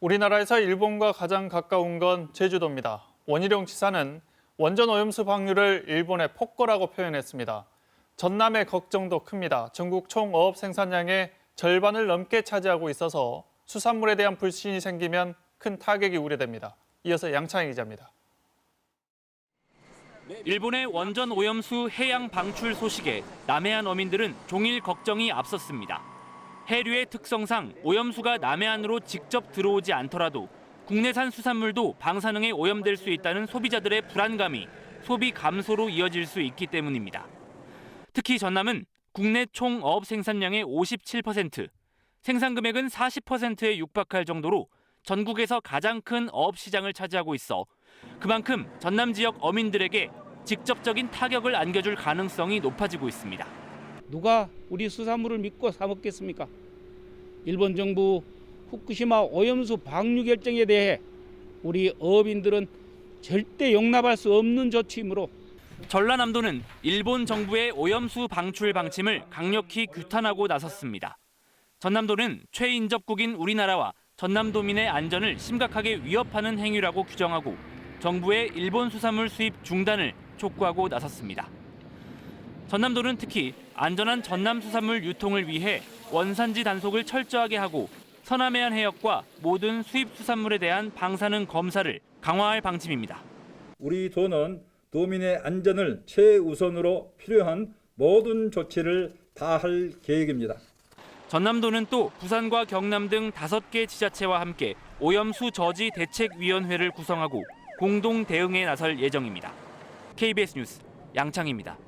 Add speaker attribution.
Speaker 1: 우리나라에서 일본과 가장 가까운 건 제주도입니다. 원희룡 지사는 원전 오염수 방류를 일본의 폭거라고 표현했습니다. 전남의 걱정도 큽니다. 전국 총 어업 생산량의 절반을 넘게 차지하고 있어서 수산물에 대한 불신이 생기면 큰 타격이 우려됩니다. 이어서 양창희 기자입니다.
Speaker 2: 일본의 원전 오염수 해양 방출 소식에 남해안 어민들은 종일 걱정이 앞섰습니다. 해류의 특성상 오염수가 남해안으로 직접 들어오지 않더라도 국내산 수산물도 방사능에 오염될 수 있다는 소비자들의 불안감이 소비 감소로 이어질 수 있기 때문입니다. 특히 전남은 국내 총 어업 생산량의 57%, 생산 금액은 40%에 육박할 정도로 전국에서 가장 큰 어업 시장을 차지하고 있어 그만큼 전남 지역 어민들에게 직접적인 타격을 안겨줄 가능성이 높아지고 있습니다.
Speaker 3: 누가 우리 수산물을 믿고 사 먹겠습니까? 일본 정부 후쿠시마 오염수 방류 결정에 대해 우리 어업인들은 절대 용납할 수 없는 조치이므로
Speaker 2: 전라남도는 일본 정부의 오염수 방출 방침을 강력히 규탄하고 나섰습니다. 전남도는 최인접국인 우리나라와 전남도민의 안전을 심각하게 위협하는 행위라고 규정하고 정부의 일본 수산물 수입 중단을 촉구하고 나섰습니다. 전남도는 특히 안전한 전남 수산물 유통을 위해 원산지 단속을 철저하게 하고 서남해안 해역과 모든 수입 수산물에 대한 방사능 검사를 강화할 방침입니다.
Speaker 4: 우리 도는 도민의 안전을 최우선으로 필요한 모든 조치를 다할 계획입니다.
Speaker 2: 전남도는 또 부산과 경남 등 다섯 개 지자체와 함께 오염수 저지 대책위원회를 구성하고 공동 대응에 나설 예정입니다. KBS 뉴스 양창입니다.